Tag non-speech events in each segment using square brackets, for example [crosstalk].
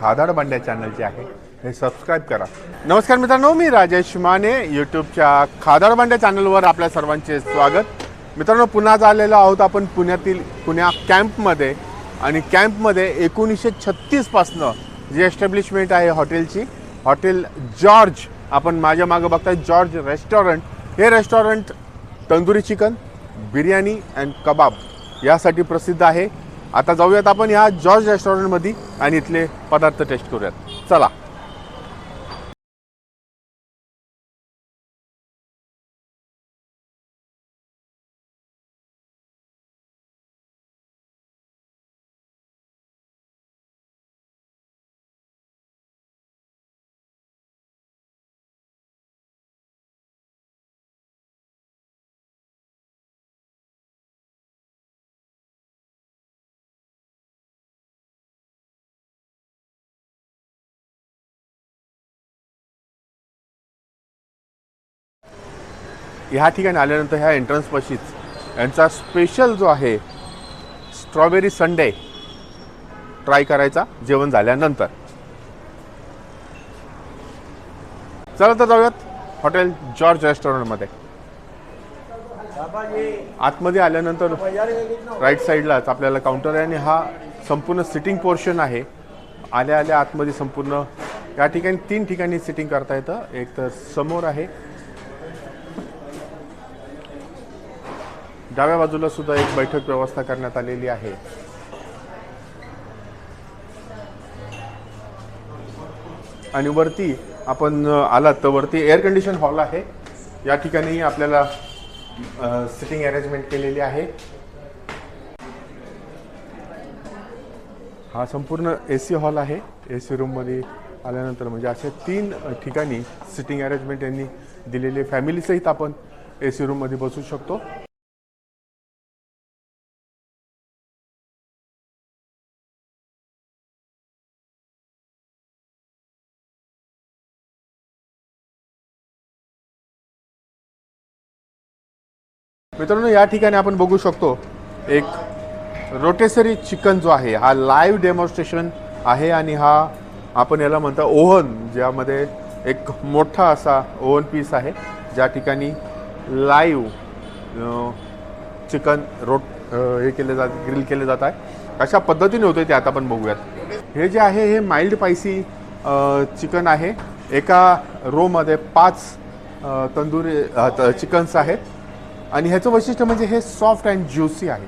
खादाड भांड्या channel जे आहे. हे सबस्क्राईब करा. नमस्कार मित्रांनो मी राजेश माने यूट्यूबच्या खादाड भांड्या चॅनलवर आपल्या सर्वांचे स्वागत. मित्रांनो पुन्हा आलेलो आहोत आपण पुण्यातील पुण्या कॅम्पमध्ये. आणि कॅम्पमध्ये एकोणीसशे छत्तीसपासनं जी एस्टॅब्लिशमेंट आहे हॉटेलची हॉटेल जॉर्ज. आपण माझ्या मागं बघताय जॉर्ज रेस्टॉरंट हे restaurant tandoori chicken biryani and kebab यासाठी प्रसिद्ध आहे. आता जाऊयात आपण ह्या जॉर्ज रेस्टॉरंटमध्ये आणि इथले पदार्थ टेस्ट करूयात. चला. ह्या ठिकाणी आल्यानंतर ह्या एंट्रन्सपाशीच यांचा स्पेशल जो आहे स्ट्रॉबेरी संडे ट्राय करायचा जेवण झाल्यानंतर. चला तर जाऊयात हॉटेल जॉर्ज रेस्टॉरंटमध्ये. आतमध्ये आल्यानंतर राईट साईडलाच आपल्याला काउंटर आहे आणि हा संपूर्ण सिटिंग पोर्शन आहे. आल्या आल्या आतमध्ये संपूर्ण या ठिकाणी तीन ठिकाणी सिटिंग करता येतं. एक तर समोर आहे डाव्या बाजूला सुद्धा एक बैठक व्यवस्था करण्यात आलेली आहे. आणि वरती आपण आलात तर वरती एअर कंडिशन हॉल आहे. या ठिकाणी आपल्याला सिटिंग अरेंजमेंट केलेली आहे. हा संपूर्ण ए सी हॉल आहे. ए सी रूममध्ये आल्यानंतर म्हणजे अशा तीन ठिकाणी सिटिंग अरेंजमेंट यांनी दिलेली आहे फॅमिलीसहित आपण ए सी रूममध्ये बसू शकतो. मित्रांनो या ठिकाणी आपण बघू शकतो एक रोटेसरी चिकन जो आहे हा लाईव्ह डेमॉन्स्ट्रेशन आहे आणि हा आपण याला म्हणतो ओव्हन ज्यामध्ये एक मोठा असा ओव्हन पीस आहे ज्या ठिकाणी लाईव्ह चिकन रोट हे केले जात ग्रिल केले जात आहे. अशा पद्धतीने होते ते आता आपण बघूयात. हे जे आहे हे माइल्ड पायसी चिकन आहे. एका रोमध्ये पाच तंदुरी त- चिकन्स आहेत. आणि ह्याचं वैशिष्ट्य म्हणजे हे सॉफ्ट अँड ज्युसी आहे.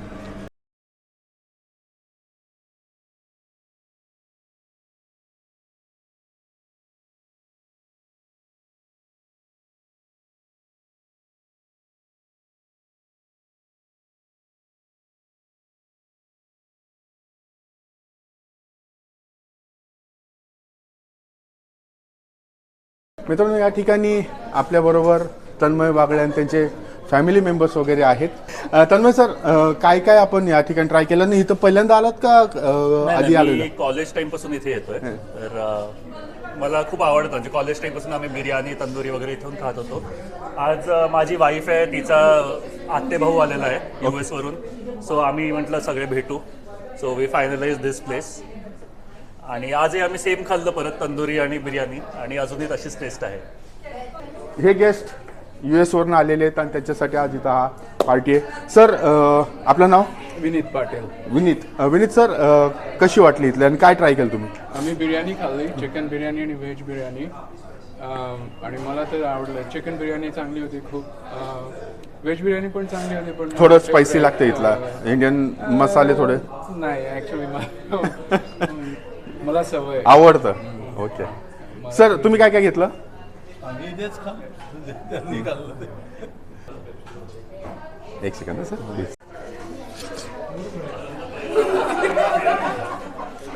मित्रांनो या ठिकाणी आपल्याबरोबर तन्मय बागळे आणि त्यांचे फॅमिली मेंबर्स वगैरे आहेत. तन्मय सर काय काय आपण या ठिकाणी ट्राय केलं? नाही इथं पहिल्यांदा आलात का? आधी आलेलं? मी कॉलेज टाइमपासून इथे येतोय. तर मला खूप आवडतं. म्हणजे कॉलेज टाइमपासून आम्ही बिर्याणी तंदुरी वगैरे इथून खात होतो. आज माझी वाईफ आहे तिचा आत्ते भाऊ आलेला आहे युएस वरून. सो आम्ही म्हटलं सगळे भेटू. So we finalise this place आणि आजही आम्ही सेम खाल्लं परत तंदुरी आणि बिर्याणी. आणि अजूनही तशीच टेस्ट आहे. हे गेस्ट यू एसवरून आलेले आहेत आणि त्याच्यासाठी आज इथं हा पार्टी आहे. सर अ, आपलं नाव? विनीत पाटील. विनीत. अ, विनीत सर अ, कशी वाटली इथली आणि काय ट्राय केलं तुम्ही? आम्ही बिर्याणी खाल्ली चिकन बिर्याणी आणि व्हेज बिर्याणी. अं, आणि मला तर आवडलं. चिकन बिर्याणी चांगली होती खूप. व्हेज बिर्याणी पण चांगली होती पण थोडं स्पायसी लागतं इथला. इंडियन मसाले थोडे? नाही ऍक्च्युली [laughs] मला सवय. आवडतं. ओके. सर तुम्ही काय काय घेतलं? एक सेकंद सर प्लीज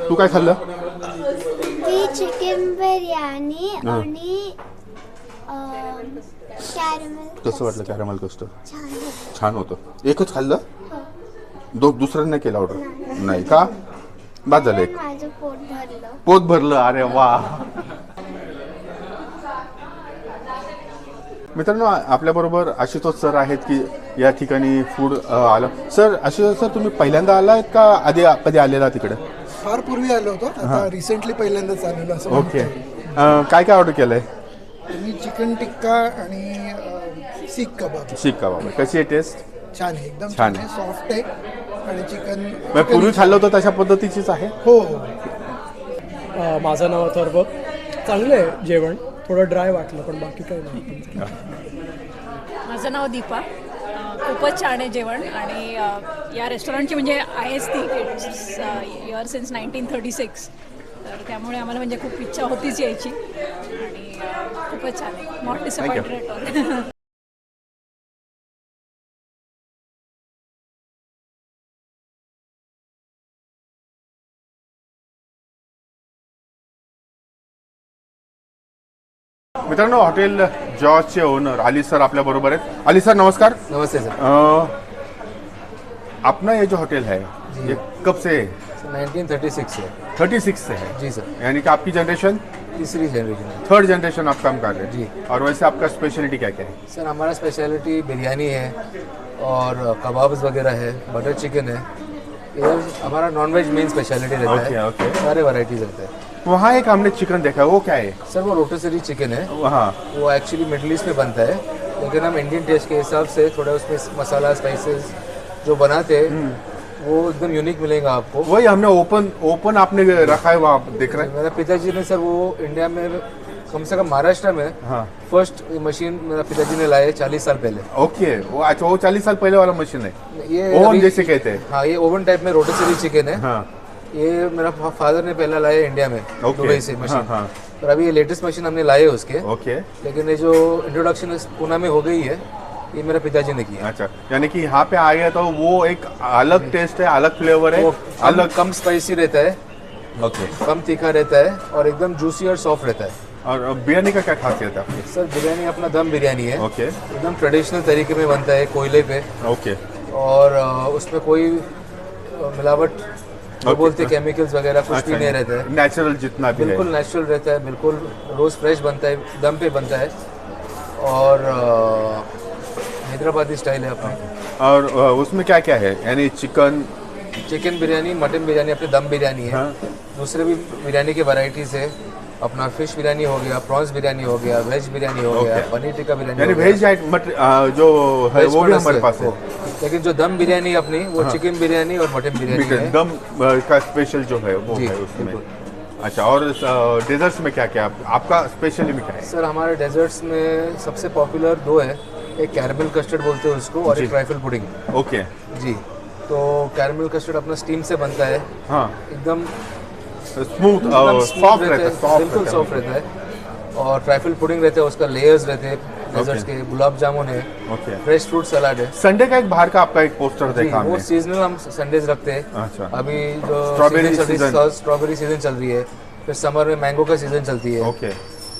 तू काय खाल्लं ती चिकन बिर्याणी आणि कॅरमेल कसं वाटलं कॅरमल कस्ट छान होतं. छान होतं एकच खाल्लं दो दुसऱ्यानं नाही केलं ऑर्डर नाही का बाद झालं एक माझं पोट भरलं. पोत भरलं अरे वा. मित्रांनो आपल्याबरोबर आशुतोष सर आहेत की या ठिकाणी फूड आलं. सर आशुतोष सर तुम्ही पहिल्यांदा आलात का आधी कधी आलेला तिकडे? फार पूर्वी आलो होतो. आता रिसेंटली पहिल्यांदाच आलेलो असं ओके. काय काय ऑर्डर केलंय? येईल. मी चिकन टिक्का आणि सीख कबाब शिक कबाब कशी आहे टेस्ट छान आहे. एकदम छान आहे. सॉफ्ट आहे. आणि चिकन पूर्वी खाल्लं होतं तशा पद्धतीचीच आहे? हो. हो माझं नाव अथर्व. चांगलं आहे जेवण. थोडं ड्राय वाटलं पण बाकी काही नाही. माझं नाव दीपा. खूपच छान आहे जेवण आणि या रेस्टॉरंटची म्हणजे आहेच ती it's year since nineteen thirty six तर त्यामुळे आम्हाला म्हणजे खूप इच्छा होतीच यायची. आणि खूपच छान आहे. नॉट डिसअपॉइंटेड [laughs] मित्रांनो हॉटेल जॉर्जचे ओनर अली सर आपल्या बरोबर आहेत. अली सर नमस्कार. नमस्ते सर. अपना ये जो होटल है ये कब से नाइनटीन थर्टी सिक्स है थर्टी सिक्स से है जी सर. यानी कि आपकी जनरेशन? तीसरी जनरेशन है थर्ड जनरेशन आप काम कर रहे हैं. जी। और वैसे आपका स्पेशलिटी क्या क्या है? सर हमारा स्पेशलिटी बिरयानी है और कबाब्स वगैरह है बटर चिकन है. हमारा नॉनवेज मेन स्पेशलिटी रहता ओके, है ओके। सारे वैरायटीज रहते हैं. वहाँ एक हमने चिकन देखा है वो क्या है? सर वो रोटेसरी चिकन है। वहाँ। वो एक्चुअली मिडल ईस्ट में बनता है। लेकिन हम इंडियन टेस्ट के हिसाब से थोड़ा उसमें मसाला स्पाइसेस जो बनाते हैं वो एकदम यूनिक मिलेगा आपको। वही हमने ओपन ओपन आपने रखा है वहाँ देख रहे हैं। मेरा पिताजी ने सर वो इंडिया में कम से कम महाराष्ट्र में हाँ। फ़र्स्ट मशीन मेरा पिताजी ने लाए चालीस साल पहले। ओके वो अच्छा वो चालीस साल पहले वाला मशीन है। ये ओवन जैसे कहते हैं। हाँ ये ओवन टाइप में रोटेसरी चिकन है। हाँ। ये मेरा फादर ने पहला लाया इंडिया में ओके। दुबई से मशीन हाँ, हाँ। और अभी ये लेटेस्ट मशीन हमने लाए उसके. Okay okay. लेकिन ये जो इंट्रोडक्शन पूना में हो गई है ये मेरा पिताजी ने किया. अच्छा. यानी कि यहाँ पे आए तो वो एक अलग टेस्ट है अलग फ्लेवर है अलग कम स्पाइसी रहता है. ओके कम तीखा रहता है और एकदम जूसी और सॉफ्ट रहता है. और बिरयानी का क्या खासियत है? सर बिरयानी अपना दम बिरयानी है. ओके एकदम ट्रेडिशनल तरीके में बनता है कोयले पे. ओके और अ, उसमें कोई मिलावट Okay. बोलते केमिकल्स वगैरह कुछ भी नहीं रहता है। नेचुरल जितना भी बिल्कुल नेचुरल रहता है बिल्कुल रोज़ फ्रेश बनता है दम पे बनता है। और हैदराबादी स्टाइल है अपना। और उसमें क्या क्या है? यानी chicken chicken biryani mutton biryani अपने दम बिरयानी है। हाँ। दूसरे भी बिरयानी के वैरायटीज़ है। अपना फ़िश बिरयानी हो गया प्रॉन्स बिरयानी हो गया वेज बिरयानी हो गया पनीर टिक्का बिरयानी यानी वेज मट जो है वो भी हमारे पास है। लेकिन जो दम बिरयानी अपनी वो चिकन बिरयानी और मटन बिरयानी है। दम का स्पेशल जो है वो है उसमें। अच्छा और डेजर्ट्स में क्या क्या आपका स्पेशली में क्या है? सर हमारे डेजर्ट्स में सबसे पॉपुलर दो है। एक कैरमल कस्टर्ड बोलते हैं उसको और। एक ट्राइफल पुडिंग ओके जी तो कैरमल कस्टर्ड अपना स्टीम से बनता है। हाँ। एकदम स्मूथ सॉफ्ट रहता है। बिल्कुल सॉफ्ट रहता है। और ट्राइफल पुडिंग रहता है उसका लेयर्स रहते हैं डेजर्ट्स Okay. के गुलाब जामुन है फ्रेश फ्रूट सलाद है। संडे का एक बाहर का आपका एक पोस्टर देखा वो सीजनल हम संडेज रखते हैं। अच्छा। अभी जो season। है स्ट्रॉबेरी सीज़न चल रही है फिर समर में मैंगो का सीज़न चलती है। ओके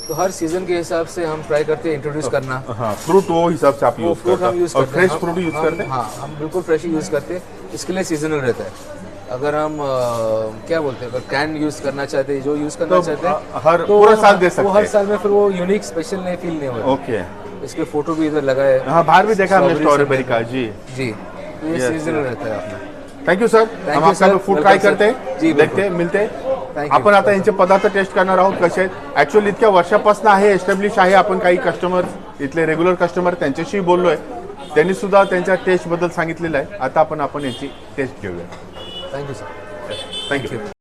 तो हर सीज़न के हिसाब से हम ट्राई करते हैं इंट्रोड्यूस करना। हाँ फ्रूट वो हिसाब से आप यूज़ फ्रूट करते हम यूज़ हैं। करते हैं। फ्रेश फ्रूट यूज़ करते हैं? हाँ हम बिल्कुल फ्रेश ही यूज़ करते हैं। इसके लिए सीजनल रहता है। अगर हम अ, क्या बोलते हैं अगर कैन यूज़ करना चाहते हैं जो यूज़ करना तो, चाहते हैं हर- तो पूरा साल दे वो सकते हर हैं। साल में फिर वो यूनिक स्पेशल नहीं फील नहीं होता। ओके इसके फोटो भी इधर लगा है हाँ बाहर भी देखा हमने स्ट्रॉबेरी का जी। जी ये सीजनल. रहता है अपना। थँक्यू सर you, हम आपका sir. Food try sir. करते जी, देखते. मिळते. आपण आता यांचे पदार्थ टेस्ट करणार आहोत कसे आहेत ऍक्च्युअली इतक्या वर्षापासून आहे एस्टॅब्लिश आहे आपण काही कस्टमर इथले रेग्युलर कस्टमर त्यांच्याशी बोललोय. त्यांनी सुद्धा त्यांच्या टेस्टबद्दल सांगितलेलं आहे. आता आपण आपण याची टेस्ट घेऊया. थैंक यू सर थँक्यू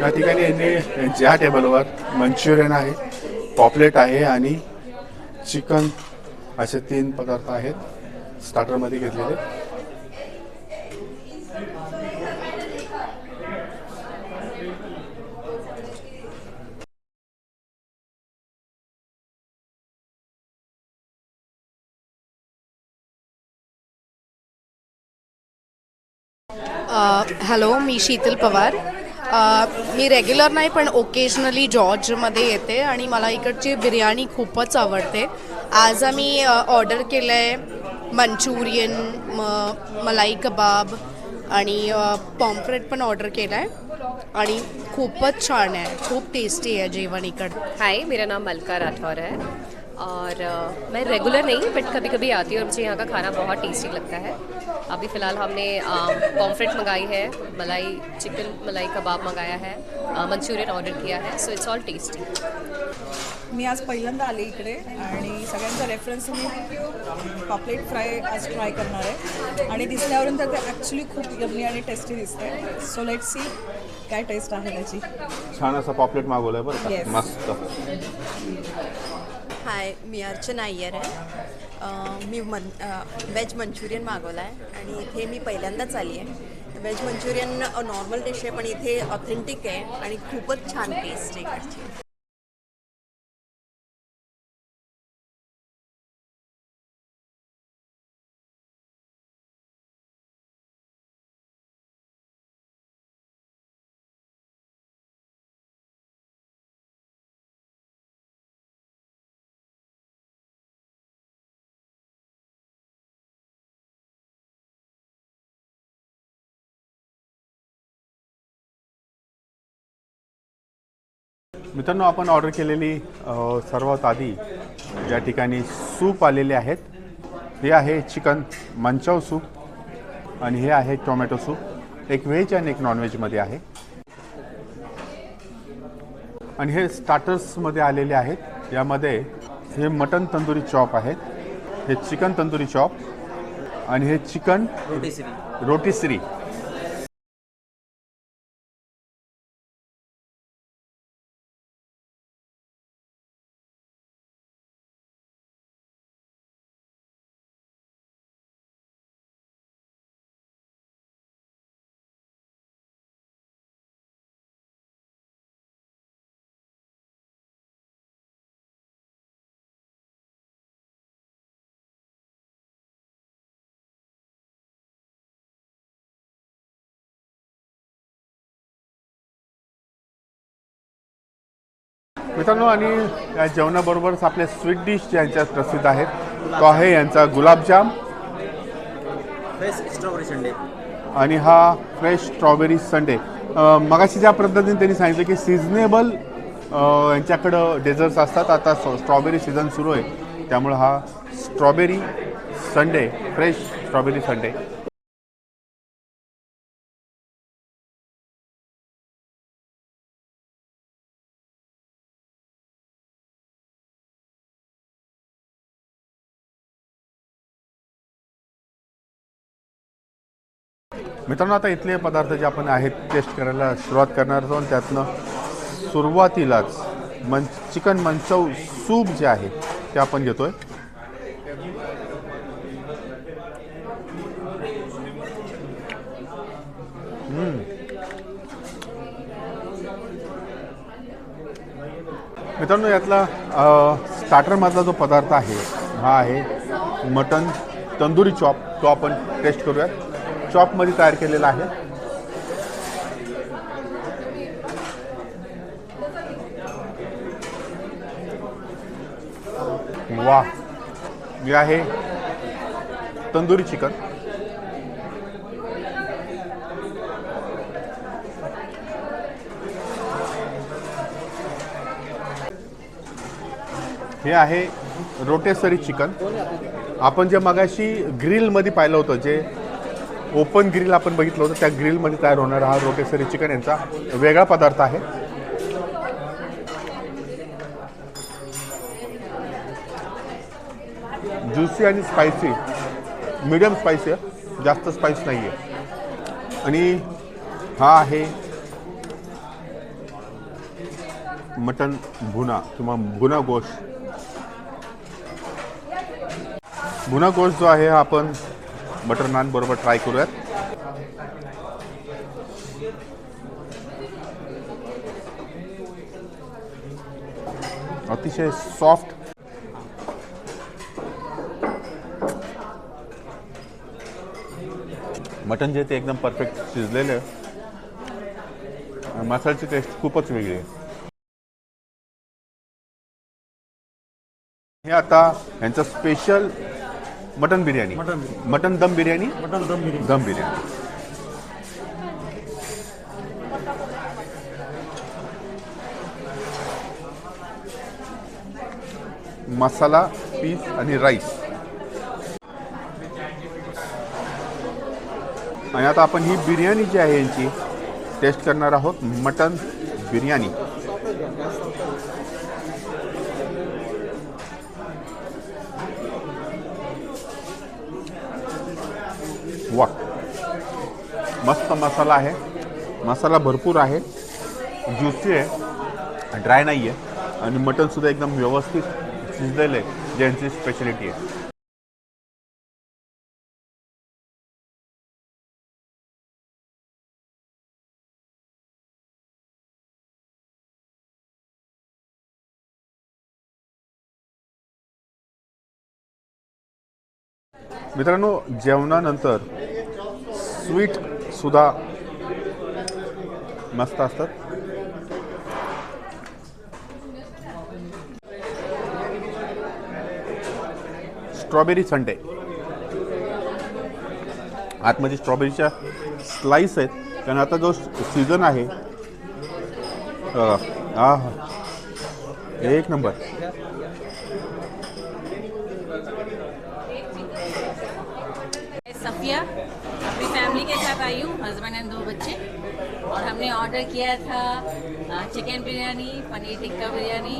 या ठिकाणी यांनी ज्या टेबलवर मंचुरियन आहे पॉपलेट आहे आणि चिकन असे तीन पदार्थ आहेत स्टार्टरमध्ये घेतलेले. हॅलो मी शीतल पवार. मी रेग्युलर नाही पण ओकेजनली जॉर्जमध्ये येते आणि मला इकडची बिर्याणी खूपच आवडते. आज आम्ही ऑर्डर केलं आहे मंचुरियन म मलाई कबाब आणि पॉम्प्रेट पण ऑर्डर केलं आहे आणि खूपच छान आहे खूप टेस्टी आहे जेवण इकडं. हाय मेरा नाम मलका राठौर है. और मैं रेगुलर नहीं बट कभी कभी आती हूँ और मुझे यहाँ का खाना बहुत टेस्टी लगता है। अभी फ़िलहाल हमने पॉम्फ्रेट मंगाई है मलाई चिकन मलाई कबाब मंगाया है मंचूरियन ऑर्डर किया है सो इट्स ऑल टेस्टी मी आज पहिल्यांदा आले इकडे आणि सगळ्यांचा रेफरन्स मी पॉपलेट फ्राय आज ट्राय करणार आहे. आणि दिसल्यावरून तर ते ॲक्च्युली खूप यम्मी आणि टेस्टी दिसते सो लेट सी काय टेस्ट आहे त्याची. छान असं पॉपलेट मागवलंय बरं का. Yes. मस्त. हाय मी अर्चना अय्यर आहे. मी मन वेज मंचुरियन मागवला आहे आणि इथे मी पहिल्यांदाच आली आहे. वेज मंचुरियन नॉर्मल डिश आहे पण इथे ऑथेंटिक आहे आणि खूपच छान टेस्ट आहे मित्रांनो आपण ऑर्डर केलेली सर्वात आधी या ठिकाणी सूप आलेले आहेत हे आहे चिकन मंचाव सूप आणि हे आहे टोमॅटो सूप एक व्हेज आणि एक नॉनव्हेजमध्ये आहे. आणि हे स्टार्टर्समध्ये आलेले आहेत. यामध्ये हे मटन तंदुरी चॉप आहेत. हे चिकन तंदुरी चॉप आणि हे चिकन रोटीश्री मित्रांनो आणि या जेवणाबरोबरच आपले स्वीट डिश ज्यांच्या प्रसिद्ध आहेत तो आहे यांचा गुलाबजाम. स्ट्रॉबेरी संडे आणि हा फ्रेश स्ट्रॉबेरी संडे मगाशी ज्या पद्धतीने त्यांनी सांगितलं की सिजनेबल यांच्याकडं डेझर्ट्स असतात आता स्ट्रॉबेरी सीझन सुरू आहे. त्यामुळं हा strawberry sundae fresh strawberry sundae मित्रांनो आता इथले पदार्थ जे आपण आहेत टेस्ट करायला सुरुवात करणार आहोत. त्यातनं सुरुवातीलाच मन चिकन मंचव सूप जे आहे ते आपण घेतोय. आहे मित्रांनो यातला स्टार्टरमधला जो पदार्थ आहे हा आहे मटन तंदुरी चॉप. तो आपण टेस्ट करूयात चॉपमध्ये तयार केलेला आहे. वा हे आहे तंदुरी चिकन. हे आहे रोटेसरी चिकन. आपण जे मगाशी ग्रिलमध्ये पाहिलं होतं जे ओपन ग्रिल आपण बघितलं होतं. त्या ग्रिलमध्ये तयार होणारा हा रोटेसरी चिकन यांचा वेगळा पदार्थ आहे. ज्युसी आणि स्पायसी मिडियम स्पायसी आहे. जास्त स्पाइस नाही आहे आणि हा आहे मटन भुना किंवा भुना गोश. भुना गोश जो आहे हा आपण बटर नान बरोबर ट्राय करूयात. अतिशय सॉफ्ट मटन जे ते एकदम परफेक्ट शिजलेलं आहे. मसाल्याची टेस्ट खूपच वेगळी आहे. हे आता यांचं special mutton biryani. Mutton dum biryani? Mutton dum biryani. Dum biryani. Masala piece आणि राईस. आणि आता आपण ही बिर्याणी जी आहे यांची टेस्ट करणार आहोत मटन बिर्याणी. वा मस्त मसाला आहे. मसाला भरपूर आहे. ज्युसी आहे. ड्राय नाही आहे आणि मटनसुद्धा एकदम व्यवस्थित शिजलेलं आहे. ज्यांची स्पेशालिटी आहे. मित्रांनो जेवणानंतर स्वीट सुद्धा मस्त असतात. Strawberry sundae. आतमध्ये स्ट्रॉबेरीच्या स्लाईस आहेत. कारण आता जो सीझन आहे हा हा एक नंबर. हमने ऑर्डर किया था चिकन बिरयानी पनीर टिक्का बिरयानी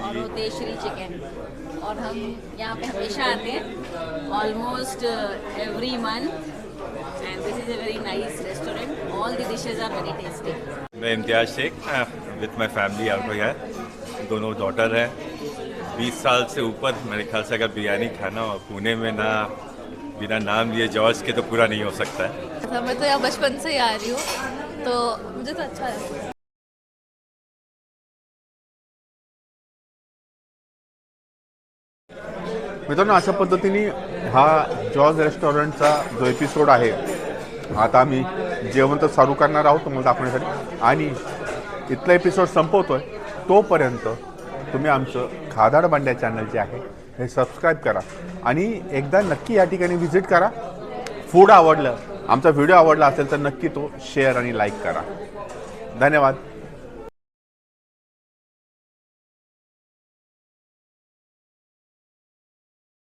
और वो देशरी चिकन और हम यहाँ पे हमेशा आते हैं almost every month and this is a very nice restaurant all the dishes are very tasty मैं Imtiaz Shaikh with my family out है। दोनों डॉटर हैं। बीस साल से ऊपर मेरे ख्याल से अगर बिरयानी खाना हो पुणे में ना बिना नाम लिए जॉर्ज के तो पूरा नहीं हो सकता है। मैं तो यहाँ बचपन से ही आ रही हूँ। तो मुझे तो अच्छा है मित्रांनो अशा पद्धतीने हा जॉर्ज रेस्टॉरंटचा जो एपिसोड आहे आता आम्ही जेवण तर चालू करणार आहोत तुम्हाला दाखवण्यासाठी. आणि इथला एपिसोड संपवतोय तोपर्यंत तुम्ही आमचं खादाड बांड्या चॅनल जे आहे हे सबस्क्राईब करा. आणि एकदा नक्की या ठिकाणी व्हिजिट करा. फूड आवडलं आमचा व्हिडिओ आवडला असेल तर नक्की तो शेअर आणि लाईक करा. धन्यवाद.